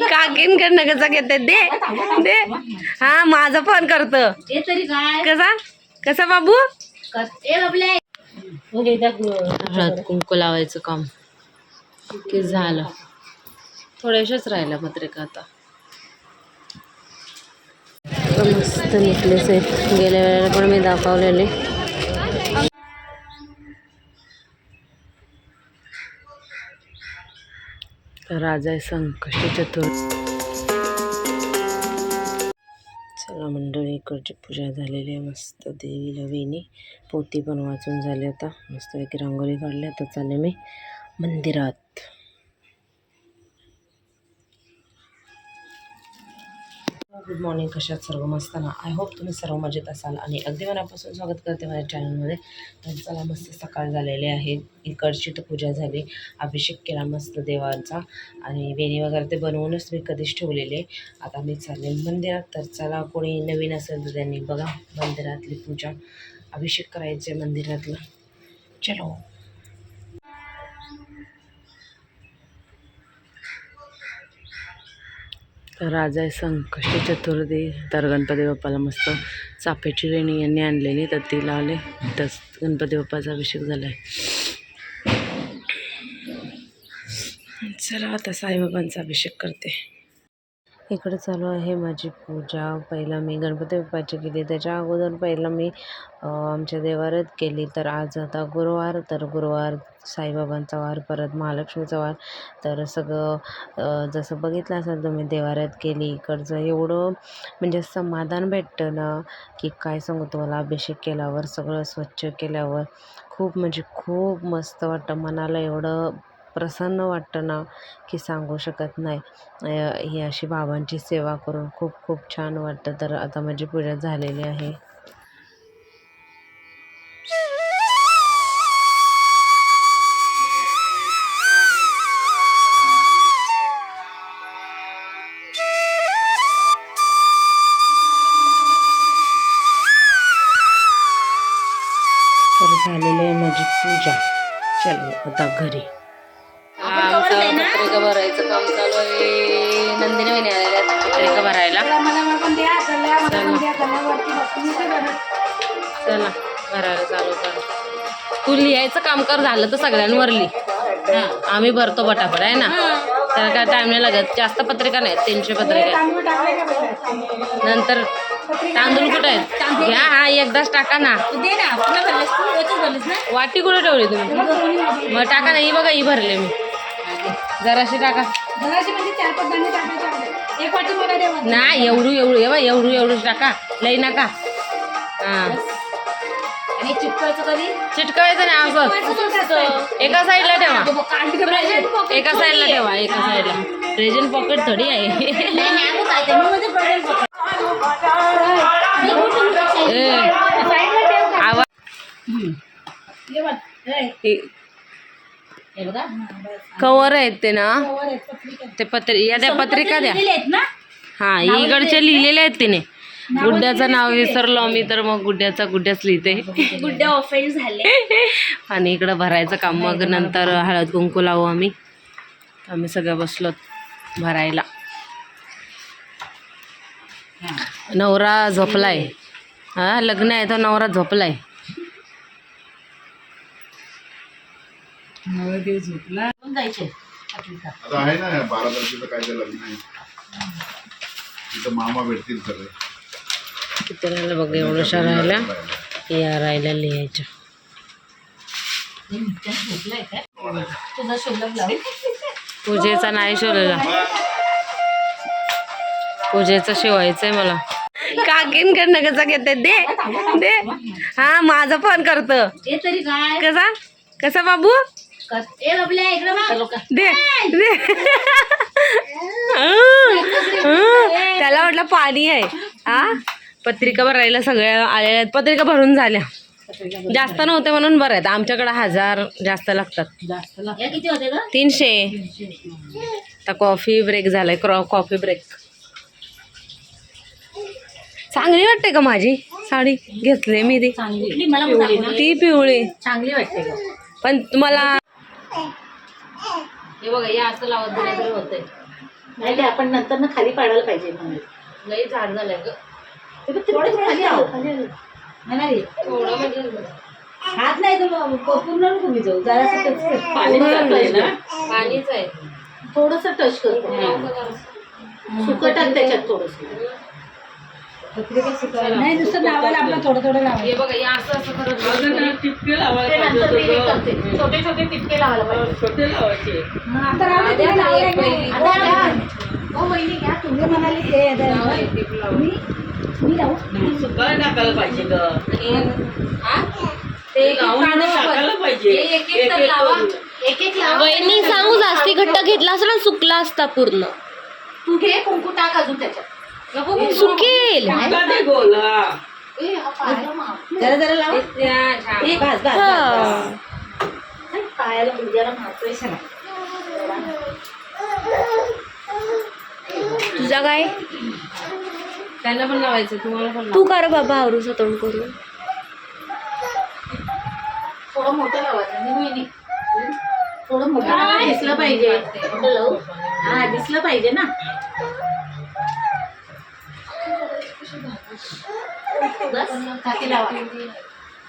काकींकडनं कसं घेते? दे दे. हा माझा फोन करतो. ते तरी काय? कसा? कसा बाबू? हळद कुंकू लावायचं काम. की झालं. थोड्याशाच राहिल्या पत्रिका आता. मस्त नेकलेस आहेत गेल्या वेळेला पण मी दाखवलेले. तर आज आहे संकष्टी चला मंडळी इकडची पूजा झालेली आहे. मस्त देवीला वेणी पोती पण वाचून झाली आता. मस्तपैकी रांगोळी काढली आता चालले मी मंदिरात. गुड मॉर्निंग कशात सर्व मस्त ना? आय होप तुम्ही सर्व मजेत असाल आणि अगदी मनापासून स्वागत करते माझ्या चॅनलमध्ये तर चला मस्त सकाळ झालेली आहे. इकडची तर पूजा झाली. अभिषेक केला मस्त देवांचा आणि वेणी वगैरे ते बनवूनच मी कधीच ठेवलेले आता मी चालले मंदिरात. तर चला कोणी नवीन असेल तर त्यांनी बघा मंदिरातली पूजा. अभिषेक करायचे मंदिरातलं. चलो. तर आज आहे संकष्टी चतुर्थी तर गणपती बाप्पाला मस्त चाफ्याची वेणी यांनी आणलेली तर ती लावली. तर गणपती बाप्पाचा अभिषेक झाला आहे चला आता साईबाबांचा अभिषेक करते. इकडे चालू आहे माझी पूजा. पहिला मी गणपती बाप्पाची केली. त्याच्या अगोदर पहिला मी आमच्या देवारात केली. तर आज आता गुरुवार तर गुरुवार साईबाबांचा वार परत महालक्ष्मीचा वार. तर सगळं जसं बघितलं असेल तुम्ही देवाऱ्यात केली इकडचं एवढं म्हणजे समाधान भेटतं ना की काय सांगू तुम्हाला? अभिषेक केल्यावर सगळं स्वच्छ केल्यावर खूप म्हणजे खूप मस्त वाटतं. मनाला एवढं प्रसन्न वाटतं ना की सांगू शकत नाही. ही अशी बाबांची सेवा करून खूप खूप छान वाटतं. तर आता माझी पूजा झालेली आहे. पत्रिका भरायचं काम चालू आहे. नंदिनी वहिनी आलेल्या पत्रिका भरायला. चला भरायला चालू कर. तू लिहायचं काम कर झालं तर सगळ्यांवर लिह हा, आम्ही भरतो पटापट आहे ना? त्याला काय टाइम नाही लागत. जास्त पत्रिका नाहीत तीनशे पत्रिका आहेत. नंतर तांदूळ कुठे आहेत? घ्या हा एकदाच टाका ना. वाटी कुठे ठेवली तुम्ही? मग टाका ना ही बघा ही भरले मी. जराशी टाका. म्हणजे चार पाच दाणे टाकायचे आपले. एक वाटी मला देवा नाही एवढू एवढू. एवढं एवढू एवढू टाका. लई नका. हां. आणि कधी? चिटकावायचं नाही असं. एका साईडला ठेवा. एका साईडला ठेवा एका साईडला. रेजन पॉकेट थोडी आहे. कवर आहेत ते ना. ते पत्रि या द्या पत्रिका द्या. हा इकडचे लिहिलेले आहेत तिने. गुड्ड्याचं नाव विसरलो मी तर मग गुड्ड्याचा गुड्ड्याच लिहिते. गुड्डे ऑफेंड झाले आणि इकडं भरायचं काम मग नंतर हळद कुंकू लावू आम्ही. आम्ही सगळं बसलो भरायला. नवरा झोपलाय. हा लग्न आहे तर नवरा झोपलाय. जायचे आता आहे ना बारा तारखेचं काय ते लग्न आहे. तिथं मामा भेटतील सगळे. राहिलं बघ एवढ्याशा राहिल्या या राहिल्या लिहायच्या. तुझा शुल्लक लाव. पूजेचा नाही शिवलेला पूजेचं शिवायचंय मला. काकींकडनं कसं घेते दे दे. हा माझा फोन करतो. कसा? कसा बाबू? दे त्याला वाटलं पाणी आहे. हा? पत्रिका भरायला सगळ्या आलेल्या आहेत. पत्रिका भरून झाल्या. जास्त नव्हते म्हणून बरं आहेत. आमच्याकडे हजार जास्त लागतात. या किती होते ग? तीनशे. आता कॉफी ब्रेक झालाय. क्रॉ कॉफी ब्रेक. चांगली वाटते का माझी. साडी घेतली मी ती. मला. ती पिवळी. चांगली वाटते पण तुम्हाला हे बघा या असं लावत दिलं तरी होतंय. नाही ते आपण नंतर ना खाली पाडायला पाहिजे म्हणून. लई झाड झालंय ग. ते थोडं खाली. नाही, नाही थोडं म्हणजे हात नाही तर मग पूर्ण नको जाऊ जरासं टच कर. पाणीच आहे. थोडस टच कर. सुकट टाक त्याच्यात थोडस. नाही नुसतं लावायला आपलं थोडं थोडं लावायचं. हे बघा हे असं असं करत ते नंतर मी हे करते. छोटे छोटे टिपके लावायला पाहिजे. आता राहू दे, द्या तिने ना लावलंय एक ना. पहिली. आता घ्या. हो बहिणी घ्या. तुम्ही तुम्ही म्हणाले हे आता लावा, एक टीप लावा. मी मी लावू? हा? ते एक एक काढू आपण. हे एक एक तर लावा. एक एक लावा. वहिनी सांगू जास्ती घट्ट घेतला असला ना सुकला असता पूर्ण. तू घे कुंकू टाक अजून त्याच्यात. सुकेल. जरा जरा लाव. बस बस पायाला मारतोय तुझा काय? त्यांना पण लावायचं तुम्हाला पण तू कर बाबा आवरूचा तोंड करून. थोडं मोठं लावायचं. थोडं मोठं दिसलं पाहिजे. हा दिसलं पाहिजे ना. बस खाली लावा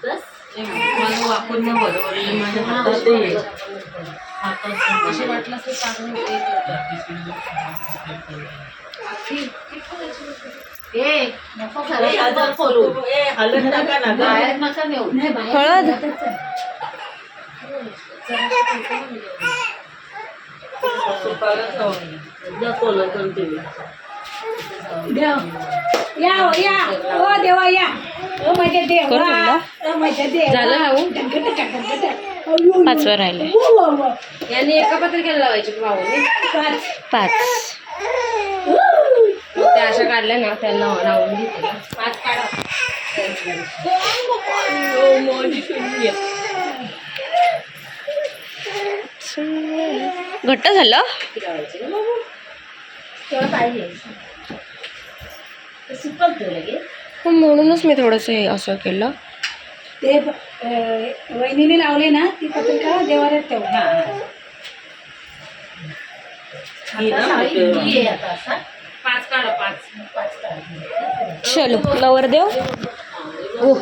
बस. मला वापरून ना बरोबर आहे. माझ्या हा, हातात बरोबर. आहे. हातात असं वाटलं असं टाकून ते ए नको खरं हातात खोलू. बाहेर नका नेऊ. नाही देव या हो, या. ओ देवा या. ओ माझ्या देवा? ओ माझ्या देवा. झालं लावून? टंकट, टंकट, पाचवं वो. यांनी एका पत्रिकेला लावायचे भाऊने पाच. पाच. त्या अशा काढल्या ना त्यांना लावून पाच काढा. घट्ट झालं? पाहिजे. ते सुकल तो लगेच हो, म्हणूनच मी थोडंसं हे असं केलं. ते अं, वहिनीने लावले ना ती पत्रिका देवाऱ्यात ठेव आता साडी ही आहे आता असा. पाच काढा पाच. पाच काढ. चलो नवरदेव ओ.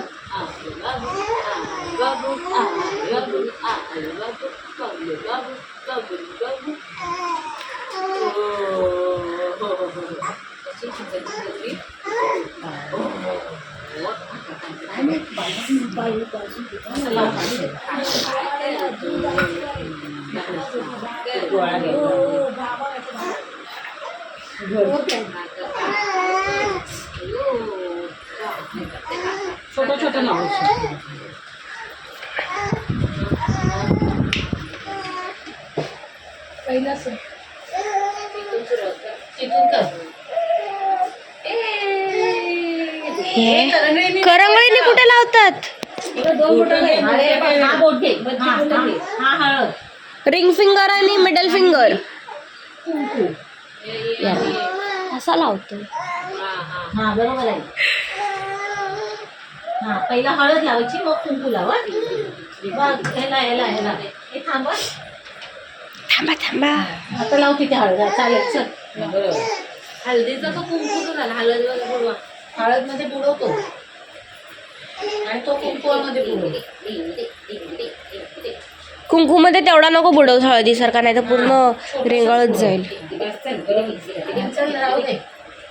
छोटं छोटं लावू पहिला सण. तिथून कर हे करंगळीने कुठे लावतात रिंग फिंगर आणि मिडल फिंगर असा लावतो हा बरोबर आहे हा पहिला हळद लावायची मग कुंकू लावा. हे थांबा. थांबा थांबा. आता लाव तिथे हळद. चालेल चल. हळदीचा तो कुंकूचा झाला. हळद बुडवा. हळदमध्ये बुडवतो. आणि तो कुंकूमध्ये बुडवतो कुंकूमध्ये तेवढा नको बुडव हळदीसारखा नाही तर पूर्ण रेंगाळत जाईल. चल राहू दे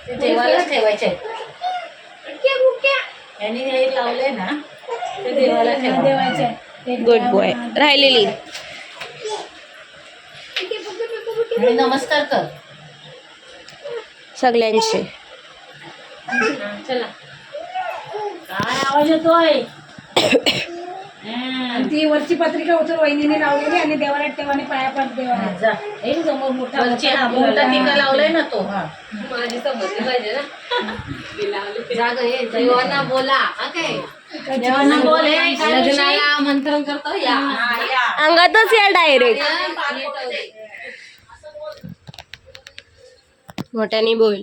ते देवालाच ठेवायचे. यांनी हे लावले ना ते देवाला ठेवा. देवाचे एक गुड बॉय राहिलेली नमस्कार कर. सगळ्यांचे. चला. काय आवाज येतोय? आणि ती वरची पत्रिका उचल वहिनीने लावलेली आणि आणि पाया पड देवाऱ्यात जा. एक समोर मोठा हा मोठा टिका लावलाय ना तो. हा. माझी समजली पाहिजे ना. जाग ये देवांना बोला. हा काय? देवांना बोल हे काय दिवशी? लग्नाला आमंत्रण करतो या. हा, या. अंगातच या डायरेक्ट. मोठ्याने बोल.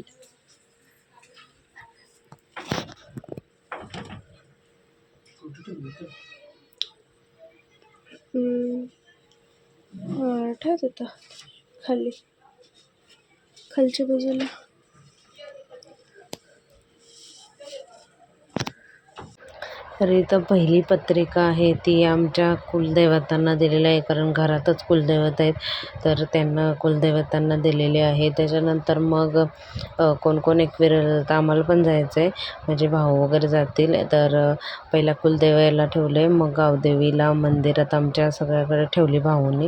ठेवत हा, खाली. खालच्या बाजूला. तर इथं पहिली पत्रिका आहे ती आमच्या कुलदैवतांना दिलेली आहे कारण घरातच कुलदैवत आहेत. तर त्यांना कुलदैवतांना दिलेली आहे. त्याच्यानंतर मग कोण कोण एकविरा जातं आम्हाला पण जायचं आहे माझे भाऊ वगैरे जातील. तर पहिला कुलदैवाला ठेवले मग गावदेवीला मंदिरात आमच्या सगळ्याकडे ठेवली भाऊंनी.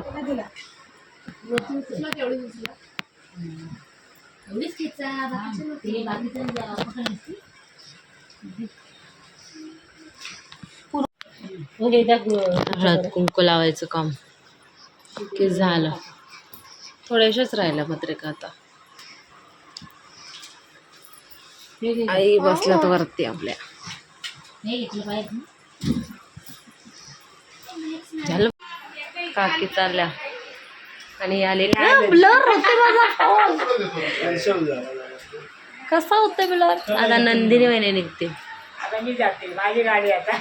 हळद कुंकू लावायचं काम. की झालं. थोड्याशाच राहिल्या पत्रिका आता. आई बसल्यात वरती आपल्या. झालं. काकी चालल्या. आणि आले ब्लर होते माझा phone. कसा होतोय ब्लर? आता नंदिनी महिने निघते. आता मी जाते माझी गाडी आता.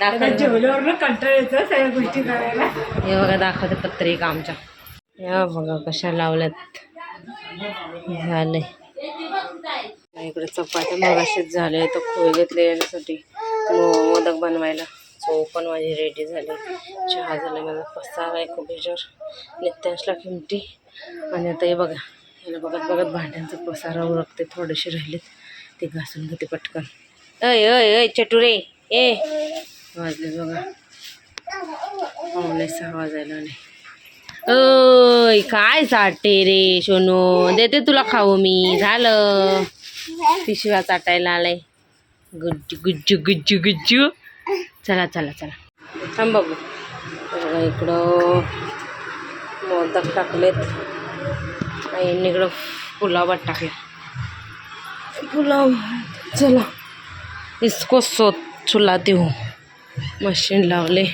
झालं. जेवल्यावर कंटाळ येतो सगळ्या गोष्टी करायला. हे बघा दाखवते पत्रिका आमच्या. या बघा कशा लावल्यात. झालंय. इकडे चपात्या मगाशीच झाले तर खोय घेतले याच्यासाठी. मो- मोदक बनवायला. चव पण माझी रेडी झाली. चहा झाला माझा पसारा आहे खूप ह्याच्यावर नित्यांशला किमती. आणि आता हे बघा. याला बघत बघत भांड्यांचा पसारा उरकते थोडेसे राहिलेत. ते घासून घेते पटकन. अय अय अय चटुरे ए. वाजले बघा. पावणे सहा वाजायला नाही अय काय चाटते रे सोनू? देते तुला खाऊ मी. झालं. पिशव्या चाटायला आलाय. गुज्जू गुज्जू गुज्जू गुज्जू. चला चला चला. थांब बघू. बघा इकडं मोदक टाकलेत. आणि इकडं पुलाव भात टाकला. पुलाव चला. इसको सो चुलाती हूँ मशीन लावले.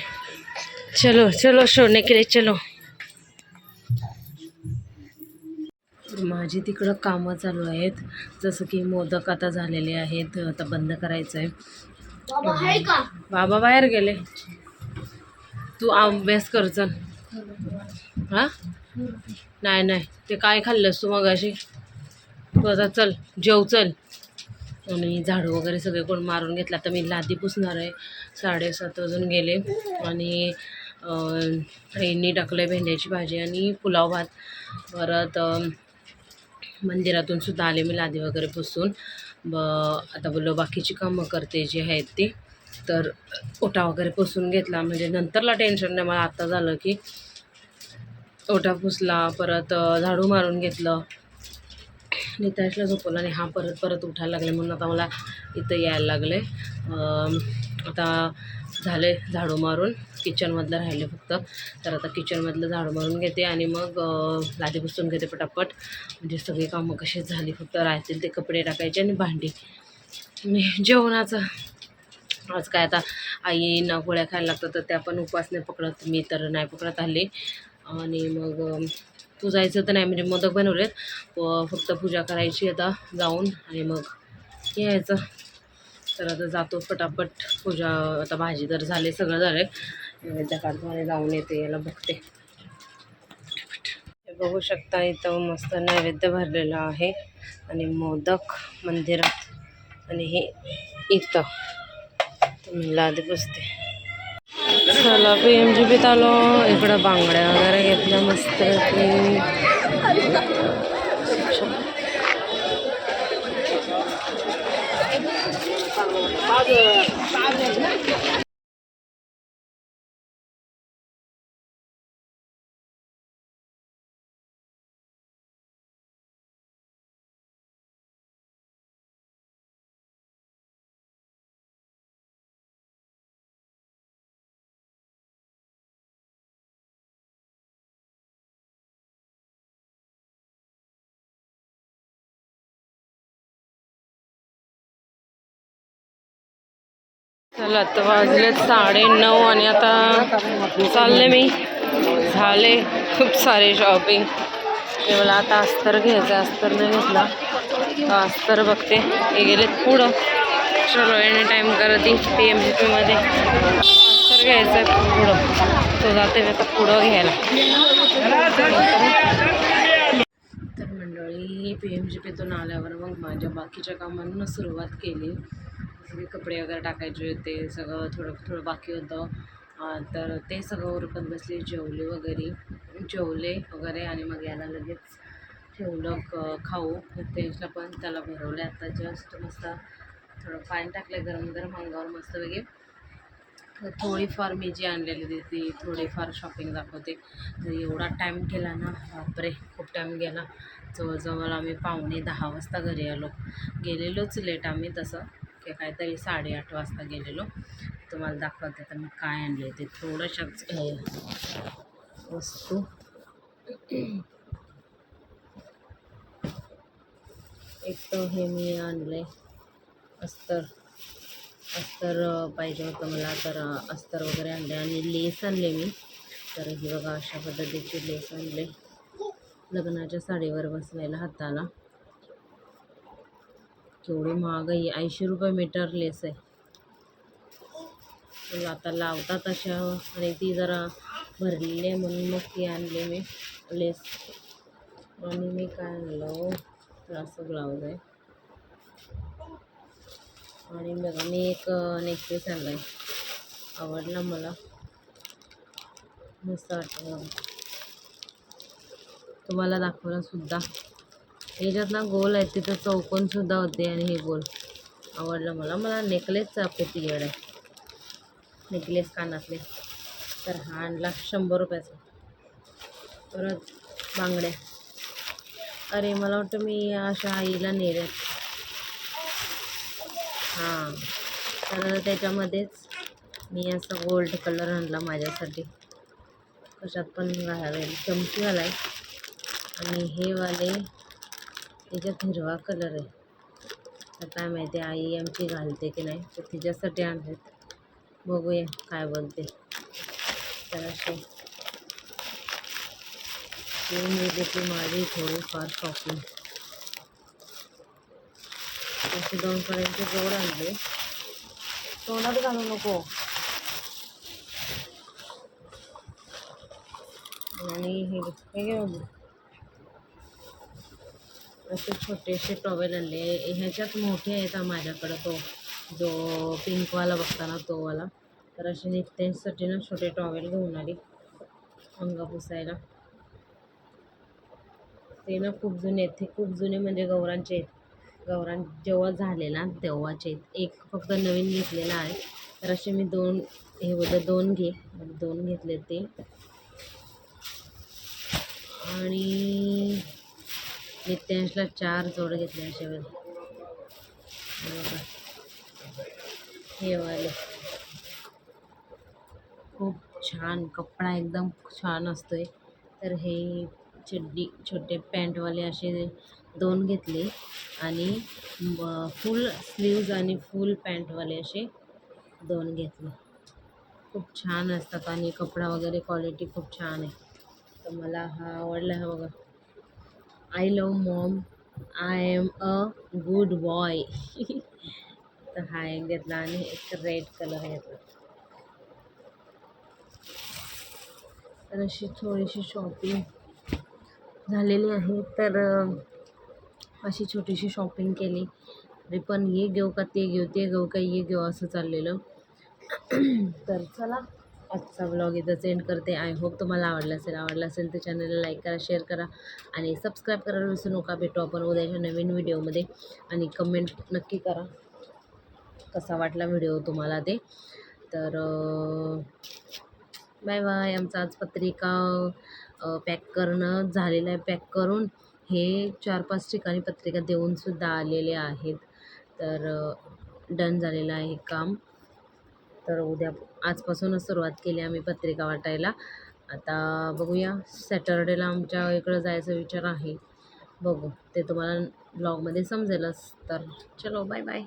चलो चलो सोने के लिए चलो. माझी तिकडं कामं चालू आहेत. जसं की मोदक आता झालेले आहेत. आता बंद करायचं आहे बाबा बाहेर गेले. तू अभ्यास कर चल. हा? नाही नाही. ते काय खाल्लंस तू मगाशी? तू आता चल जेव चल. आणि झाडू वगैरे सगळे कोण मारून घेतला. तर मी लादी पुसणार आहे. साडेसात वाजून गेले. आणि अं, आईंनी टाकलं भेंड्याची भाजी आणि पुलाव भात. परत मंदिरातून सुद्धा आले मी लादी वगैरे पुसून. ब आता बोललो बाकीची कामं करते जी आहेत ती. तर ओटा वगैरे पुसून घेतला. म्हणजे नंतरला टेन्शन नाही. मला आत्ता झालं की ओटा पुसला परत झाडू मारून घेतलं. निताशला झोपवलं आणि हा परत परत उठायला लागले म्हणून आता मला इथं यायला लागले. आता झाले झाडू मारून. किचनमधलं राहिले फक्त. तर आता किचनमधलं झाडू मारून घेते आणि मग लादी पुसून घेते पटापट. म्हणजे सगळी कामं कशी झाली फक्त राहतील ते कपडे टाकायचे आणि भांडी. आणि जेवणाचं. आज काय आता आईना गोळ्या खायला लागतात तर त्या पण उपवास नाही पकडत मी तर नाही पकडत आले आणि मग तू पुजायचं तर नाही म्हणजे मोदक बनवलेत. व फक्त पूजा करायची आता जाऊन आणि मग यायचं. तर आता जातो पटापट. पूजा आता भाजी तर झाले सगळं झालं नैवेद्य काढतो जाऊन येते याला बघते. हे बघू शकता इथं मस्त नैवेद्य भरलेलं आहे. आणि मोदक मंदिरात. आणि हे इथं. तर म्हणलं आधी बसते चला पी एम जी बीत आलो इकडं बांगड्या वगैरे घेतल्या मस्त चला आता वाजले साडे नऊ आणि आता चालले मी. झाले खूप सारे शॉपिंग ते मला आता अस्तर घ्यायचं आहे. अस्तर नाही घेतला. अस्तर बघते. हे गेलेत पुढं. चलो एनी टाईम करत पी एम जी पीमध्ये अस्तर घ्यायचं आहे पुढं. तो जाते मी आता पुढं घ्यायला. तर मंडळी पी एम जी पीतून आल्यावर मग माझ्या बाकीच्या कामांना सुरुवात केली. सगळे कपडे वगैरे टाकायचे होते सगळं थोडं थोडं बाकी होतं. तर ते सगळं उरकत बसले जेवले वगैरे. जेवले वगैरे आणि मग याला लगेच ठेवलं खाऊ. तेजला पण त्याला भरवलं आता जस्ट मस्त थोडं पाणी टाकलं गरम गरम अंगावर मस्त वगैरे थोडीफार मी जी आणलेली होती ती थोडीफार शॉपिंग दाखवते. तर एवढा टाईम गेला ना बापरे खूप टाईम गेला. जवळजवळ आम्ही पावणे दहा वाजता घरी आलो. गेलेलोच लेट आम्ही तसं. की काहीतरी साडेआठ वाजता गेलेलो. तुम्हाला दाखवते तर मी काय आणले ते थोडंशाच वस्तू. एक तर हे मी आणले अस्तर. अस्तर पाहिजे होतं मला तर अस्तर वगैरे आणले आणि लेस आणले मी. तर हे बघा अशा पद्धतीचे लेस आणले लग्नाच्या साडीवर बसवायला हाताला. केवढी महाग आहे. ऐंशी रुपये मीटर लेस आहे. आता लावतात अशा आणि ती जरा भरलेली आहे म्हणून मग ती आणली मी लेस. आणि मी काय आणलं हो? असं ब्लाऊज आहे. आणि बघा मी एक नेकलेस आणला आहे आवडला मला. मस्त वाटतं तुम्हाला दाखवला सुद्धा. याच्यात ना गोल आहे तिथं चौकोन सुद्धा होते आणि हे गोल. आवडलं मला. मला नेकलेसचा खूप येड आहे. नेकलेस कानातले. तर हा आणला शंभर रुपयाचा. परत बांगड्या. अरे मला वाटतं मी अशा आईला नेल्यात. हां. तर त्याच्यामध्येच मी असं गोल्ड कलर आणला माझ्यासाठी. कशात पण घालावेल चमकीवाला आहे. आणि हे वाले याच्यात हिरवा कलर आहे. तर काय आई आमची घालते की नाही, तर तिच्यासाठी आणलेत. बघूया काय बोलते. तर असे मी घेतली माझी थोडीफार शॉपिंग दोन पर्यंत जोड आणले. तोंडात घालू नको. हे हे घे. असे छोटेसे टॉवेल आणले ह्याच्यात मोठे आहेत माझ्याकडं तो जो पिंकवाला बघताना तोवाला तर असे नित्यांसाठी ना छोटे टॉवेल घेऊन आली. अंग पुसायला. ते ना खूप जुने आहेत. ते खूप जुने म्हणजे गौरांचे आहेत. गौरां जेव्हा झालेला तेव्हाचे आहेत. एक फक्त नवीन घेतलेला आहे. तर असे मी दोन हे होतं दोन घे. दोन घेतले ते. आणि नित्यांशला चार जोड घेतले अशा वेळेस. हे हे वाले. खूप छान कपडा एकदम छान असतोय. तर हे चड्डी छोटे पॅन्टवाले असे दोन घेतले. आणि फुल स्लीव्ज आणि फुल पॅन्टवाले असे दोन घेतले. खूप छान असतात आणि कपडा वगैरे क्वालिटी खूप छान आहे. तर मला हा आवडला हा बघा. I love mom I am a good boy तर हा एक घेतला आणि एक रेड कलर घेतला तर अशी थोडीशी शॉपिंग झालेली आहे. तर अशी छोटीशी शॉपिंग केली. अरे पण हे घेऊ का ते घेऊ ते घेऊ का हे घेऊ असं चाललेलं. तर चला. आजचा ब्लॉग इथं सेंड करते. आय होप तुम्हाला आवडला असेल आवडला असेल तर चॅनलला लाईक करा शेअर करा आणि सबस्क्राईब करायला विसरू नका. भेटू आपण उद्याच्या नवीन व्हिडिओमध्ये आणि कमेंट नक्की करा. कसा वाटला व्हिडिओ तुम्हाला ते? तर बाय बाय आमचं आज पत्रिका पॅक करणं झालेलं आहे. पॅक करून हे चार पाच ठिकाणी पत्रिका देऊनसुद्धा आलेले आहेत. तर डन झालेलं आहे काम. तर उद्या आजपासूनच सुरुवात केली आम्ही पत्रिका वाटायला. आता बघूया. सॅटरडेला आमच्या इकडं जायचा विचार आहे. बघू. ते तुम्हाला ब्लॉगमध्ये समजेलच. तर चलो बाय बाय